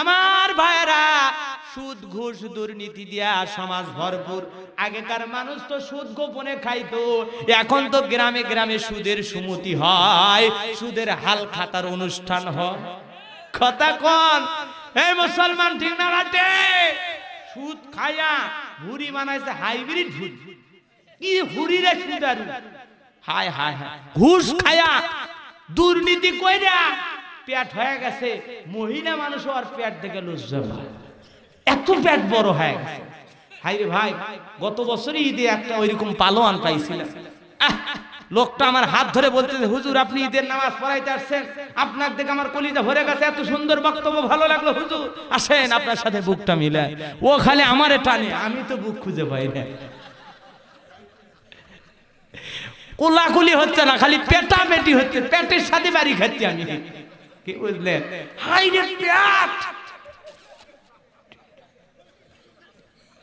আমার ভাইরা সুদ, ঘুষ, দুর্নীতি দিয়া সমাজ ভরপুর। আগেকার মানুষ তো সুদ গোপনে খাইতো, এখন তো গ্রামে গ্রামে সুদের সুমতি হয়, সুদের হাল খাতার অনুষ্ঠান হয়। কথা কোন, এই মুসলমান ঠিক না রাটে সুদ খায়া ভুরি বানাইছে, হাইব্রিড ভুরি কি হুরি রে সুদারু? হায় হায় হায়। ঘুষ খায়া দুর্নীতি কইরা পেট হয়ে গেছে, মহিলা মানুষ আর পেট দেখে লজ্জা পায় এত পেট বড় হয়ে গেছে। হাই রে ভাই, গত বছরই ঈদে একটা ওইরকম পালোয়ান পাইছিলাম। লোকটা আমার হাত ধরে বলতেছে, হুজুর, আপনি ঈদের নামাজ পড়াইতে আসছেন। আপনার দেখে আমার কলিজা ভরে গেছে, এত সুন্দর বক্তব্য, ভালো লাগল, হুজুর। আসেন, আপনার সাথে বুকটা মিলায় ও খালি আমারে টানে, আমি তো বুক খুঁজে পাই না। কোলাকুলি হচ্ছে না, খালি পেটা পেটি হচ্ছে, পেটের সাথে বাড়ি খাচ্ছি আমি। কি বুঝলেন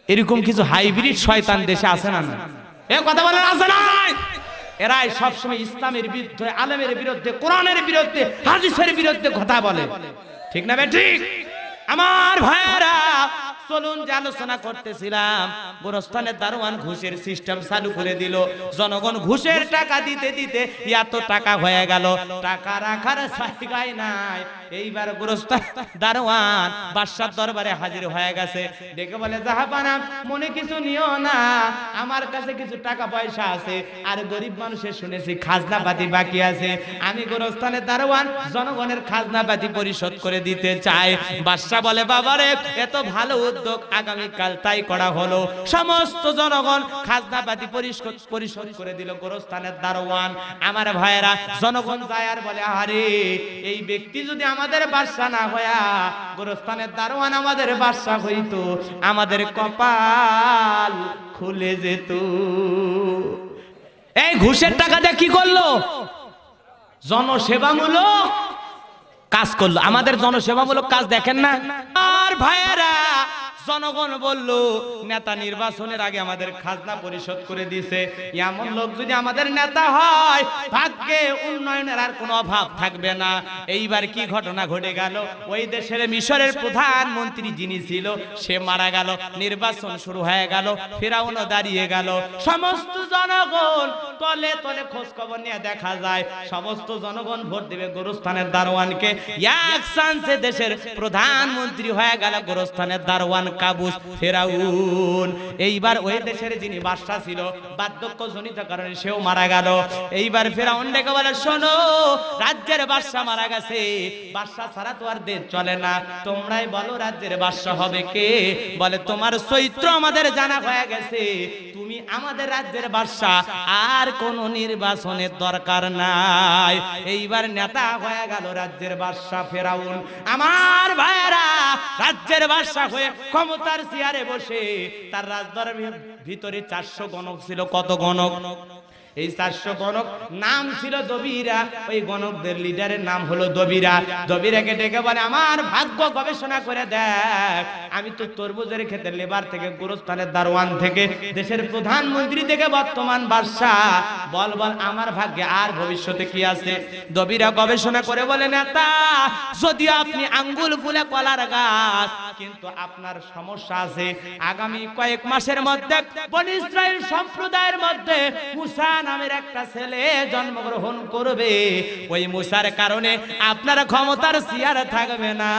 এরকম কিছু হাইব্রিড শয়তান দেশে আছে না এ কথা বলেন, আছে না এরাই সবসময় ইসলামের বিরুদ্ধে, আলমের বিরুদ্ধে, কোরআনের বিরুদ্ধে, হাদিসের বিরুদ্ধে কথা বলে। ঠিক না ঠিক? আমার ভাইয়েরা চলুন যে আলোচনা করতেছিলাম গোরস্থানের দারোয়ান ঘুষের সিস্টেম চালু করে দিল। জনগণ ঘুষের টাকা দিতে দিতে এত টাকা হয়ে গেল। টাকা রাখার জায়গায় নাই। এইবার গোরস্থান দারোয়ান বাদশার দরবারে হাজির হয়ে গেছে। ডেকে বলে, জাহাপানা, মনে কিছু নিও না। আমার কাছে কিছু টাকা পয়সা আছে। আর গরিব মানুষের শুনেছি খাজনা পাতি বাকি আছে। আমি গোরস্থানের দারোয়ান জনগণের খাজনা পাতি পরিশোধ করে দিতে চাই। বাদশা বলে, বাবারে, এত ভালো উদ্যোগ আগামীকাল তাই করা হলো। সমস্ত জনগণ খাজনা পাতি পরিশোধ পরিশোধ করে দিল গোরস্থানের দারোয়ান। আমার ভাইয়েরা, জনগণ যায় আর বলে আরে এই ব্যক্তি যদি আমাদের বাদশা না হয়া, গোরস্থানের দারোয়ান আমাদের বাদশা হইতো, আমাদের কপাল খুলে যেত। এই ঘুষের টাকা দিয়ে কি করল? জনসেবামূলক কাজ করল। আমাদের জনসেবামূলক কাজ দেখেন না? আর ভাইয়েরা জনগণ বলল, নেতা নির্বাচনের আগে আমাদের খাজনা পরিশোধ করে দিয়েছে। এমন লোক যদি আমাদের নেতা হয় ভাগ্যে উন্নয়নের আর কোনো অভাব থাকবে না। এইবার কি ঘটনা ঘটে গেল? ওই দেশের মিশরের প্রধানমন্ত্রী যিনি ছিল, সে মারা গেল, নির্বাচন শুরু হয়ে গেল, ফেরাউনও দাঁড়িয়ে গেল। সমস্ত জনগণ তলে তলে খোঁজ খবর নিয়ে দেখা যায়, সমস্ত জনগণ ভোট দেবে গোরস্থানের দারোয়ানকে। এক চান্সে দেশের প্রধানমন্ত্রী হয়ে গেল গোরস্থানের দারোয়ান। কাবুস, ফেরাউন। এইবার ওই দেশের যিনি বাদশা ছিল বার্ধক্য জনিত কারণে সেও মারা গেল। এইবার ফেরাউন ডেকে বলে, শোনো, রাজ্যের বাদশা মারা গেছে। বাদশা ছাড়া তো আর দেশ চলে না। তোমরাই বলো রাজ্যের বাদশা হবে কে? বলে, তোমার চৈত্র আমাদের জানা হয়ে গেছে। আমাদের রাজ্যের বাদশাহ, আর কোন নির্বাচনের দরকার নাই। এইবার নেতা হয়ে গেল রাজ্যের বাদশাহ ফেরাউন। আমার ভাইয়েরা, রাজ্যের বাদশাহ হয়ে ক্ষমতার চেয়ারে বসে তার রাজদরবারের ভিতরে চারশো গণক ছিল। কত গণক? এই চারশো গণক নাম ছিল দবিরা। ওই গণকদের লিডারের নাম হলো দবিরা। দবিরাকে ডেকে বলে, আমার ভাগ্য গবেষণা করে দেখ। আমি তো তরমুজের ক্ষেত্রে লেবার থেকে গোরস্থানের দারোয়ান থেকে দেশের প্রধানমন্ত্রী থেকে বর্তমান বাদশাহ। বল বল, আমার ভাগ্যে আর ভবিষ্যতে কি আছে? দবিরা গবেষণা করে বলে, নেতা, যদি আপনি আঙ্গুল ফুলে কলার গাছ কিন্তু আপনার সমস্যা আছে। আগামী কয়েক মাসের মধ্যে বনি ইসরায়েল সম্প্রদায়ের মধ্যে মুসা নামের একটা ছেলে জন্মগ্রহণ করবে। ওই মুসার কারণে আপনার ক্ষমতার চেয়ার থাকবে না।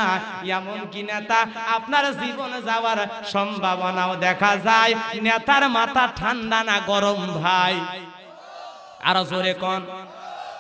এমন কি নেতা? আপনার জীবন যাওয়ার সম্ভাবনাও দেখা যায়। নেতার মাথা ঠান্ডা না গরম ভাই? আরও জোরে কোন।